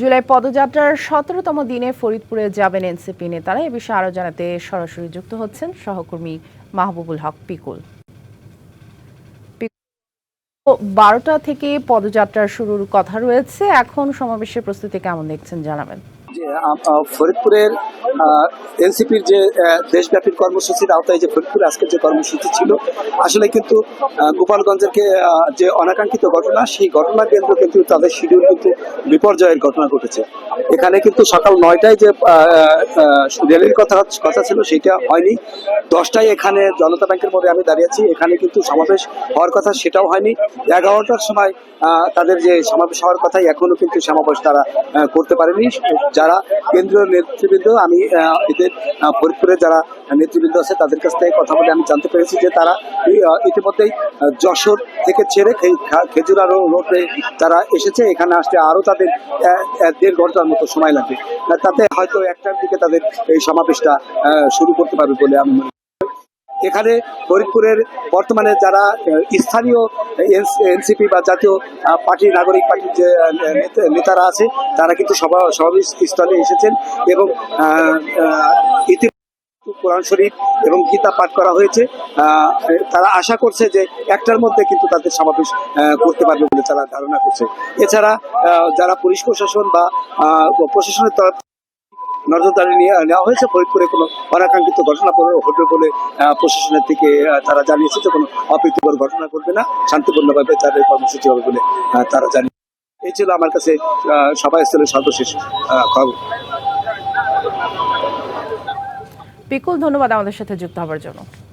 জুলাই পদযাত্রার সতেরোতম দিনে ফরিদপুরে যাবেন এনসিপি নেতারা। এ বিষয়ে আরও জানাতে সরাসরি যুক্ত হচ্ছেন সহকর্মী মাহবুবুল হক পিকুল। বারোটা থেকে পদযাত্রা শুরুর কথা রয়েছে। এখন সমাবেশের প্রস্তুতি কেমন দেখছেন জানাবেন। ফরিদপুরের এনসিপির যে দেশব্যাপী কর্মসূচির আওতায় যে ফরিদপুরে, আজকের যে কর্মসূচি ছিল, আসলে কিন্তু গোপালগঞ্জের যে অনাকাঙ্ক্ষিত ঘটনা, সেই ঘটনা কেন্দ্র কিন্তু তাদের শিডিউল কিন্তু বিপর্যয়ের ঘটনা ঘটেছে। এখানে কিন্তু সকাল নয়টায় যে র্যালির কথা কথা ছিল, সেটা হয়নি। দশটায় এখানে জনতা ব্যাংকের মধ্যে আমি দাঁড়িয়ে আছি, এখানে কিন্তু সমাবেশ হওয়ার কথা, সেটাও হয়নি। এগারোটার সময় তাদের যে সমাবেশ হওয়ার কথা এখনও কিন্তু সমাবেশ তারা করতে পারেনি। যারা কেন্দ্রীয় নেতৃবৃন্দ, আমি এদের ফরিদপুরে যারা নেতৃবৃন্দ আছে, তাদের কাছ থেকে কথা বলে আমি জানতে পেরেছি যে তারা ইতিমধ্যেই যশোর থেকে ছেড়ে খেজুরারো রোডে তারা এসেছে এখানে আসতে আরও তাদের দেড় ঘণ্টার মতো সময় লাগবে তাতে হয়তো একটার দিকে তাদের এই সমাবেশটা শুরু করতে পারবে বলে আমি। এখানে ফরিদপুরের বর্তমানে যারা স্থানীয় এনসিপি বা জাতীয় পার্টি, নাগরিক পার্টির যে নেতা- নেতারা আছে, তারা কিন্তু সভা সমাবেশ স্থলে এসেছেন এবং কোরআন শরীফ এবং গীতা পাঠ করা হয়েছে। তারা আশা করছে যে একটার মধ্যে কিন্তু তাদের সমাবেশ করতে পারবে বলে তারা ধারণা করছে। এছাড়া যারা পুলিশ প্রশাসন বা প্রশাসনের তরফ নজরদারি নিয়ে নেওয়া হয়েছে। ফরিদপুরে কোনো অনাকাঙ্ক্ষিত ঘটনা ঘটবে বলে প্রশাসনের থেকে তারা জানিয়েছে যে কোনো অপ্রীতিকর ঘটনা ঘটবে না। শান্তিপূর্ণভাবে তাদের কর্মসূচি হবে বলে তারা জানিয়ে এই ছিল আমার কাছে সভাস্থলের সর্বশেষ খবর। বিকুল ধন্যবাদ আমাদের সাথে যুক্ত হওয়ার জন্য।